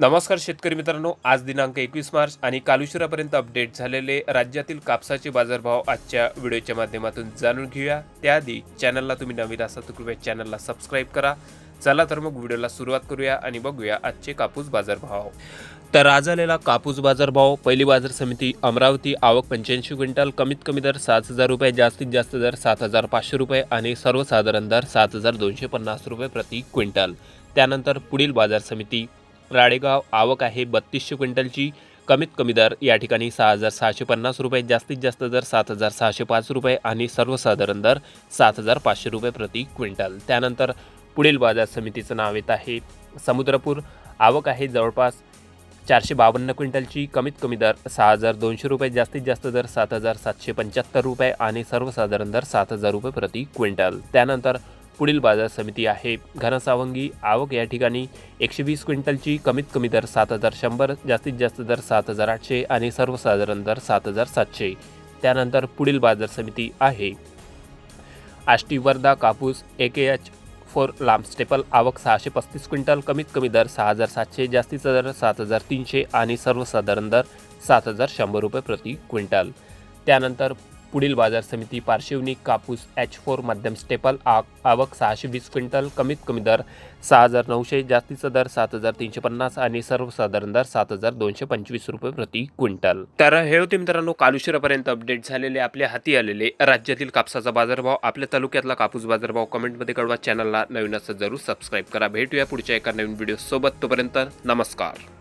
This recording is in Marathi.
नमस्कार शेतकरी मित्रांनो आज दिनांक एकवीस मार्च आणि कालुशिरापर्यंत अपडेट झालेले राज्यातील कापसाचे बाजारभाव आजच्या व्हिडिओच्या माध्यमातून जाणून घेऊया. त्याआधी चॅनलला तुम्ही नवीन असाल तर कृपया चॅनलला सबस्क्राईब करा. चला तर मग व्हिडिओला सुरुवात करूया आणि बघूया आजचे कापूस बाजारभाव. तर आज आलेला कापूस बाजारभाव पहिली बाजार समिती अमरावती आवक पंच्याऐंशी क्विंटल कमीत कमी दर सात हजार रुपये जास्तीत जास्त दर सात हजार पाचशे रुपये आणि सर्वसाधारण दर सात हजार दोनशे पन्नास रुपये प्रति क्विंटल. त्यानंतर पुढील बाजार समिती राळेगाव आवक आहे बत्तीसशे क्विंटलची. कमीत कमी दर या ठिकाणी सहा हजार सहाशे पन्नास रुपये जास्तीत जास्त दर सात हजार सहाशे पाच रुपये आणि सर्वसाधारण दर सात हजार पाचशे रुपये प्रति क्विंटल. त्यानंतर पुढील बाजार समितीचं नाव येत आहे समुद्रपूर. आवक आहे जवळपास चारशे बावन्न क्विंटलची. कमीत कमी दर सहा हजार दोनशे रुपये जास्तीत जास्त दर सात हजार सातशे पंच्याहत्तर रुपये आणि सर्वसाधारण दर सात हजार रुपये प्रति क्विंटल. त्यानंतर पुढील बाजार समिती आहे. घनसावंगी आवक या ठिकाणी एकशे वीस क्विंटलची कमीत कमी दर सात हजार शंभर जास्तीत जास्त दर सात हजार आठशे आणि सर्वसाधारण दर सात हजार सातशे. त्यानंतर पुढील बाजार समिती आहे. आष्टी वर्धा कापूस ए के एच फोर लांब स्टेपल आवक सहाशे पस्तीस क्विंटल कमीत कमी दर सहा हजार सातशे जास्तीचा दर सात हजार तीनशे आणि सर्वसाधारण दर सात हजार शंभर रुपये प्रति क्विंटल. त्यानंतर पुढील बाजार समिती पार्श्वनी कापूस एच फोर मध्यम स्टेपल आ आवक सहाशे वीस क्विंटल कमीत कमी दर सहा हजार नऊशे जास्तीचा दर सात हजार तीनशे पन्नास आणि सर्वसाधारण दर सात हजार दोनशे पंचवीस रुपये प्रति क्विंटल. तर हे होते मित्रांनो कालुशिरापर्यंत अपडेट झालेले आपल्या हाती आलेले राज्यातील कापसाचा बाजारभाव. आपल्या तालुक्यातला कापूस बाजारभाव कमेंटमध्ये कळवा. चॅनलला नवीन असं जरूर सबस्क्राईब करा. भेटूया पुढच्या एका नवीन व्हिडिओ सोबत. तोपर्यंत नमस्कार.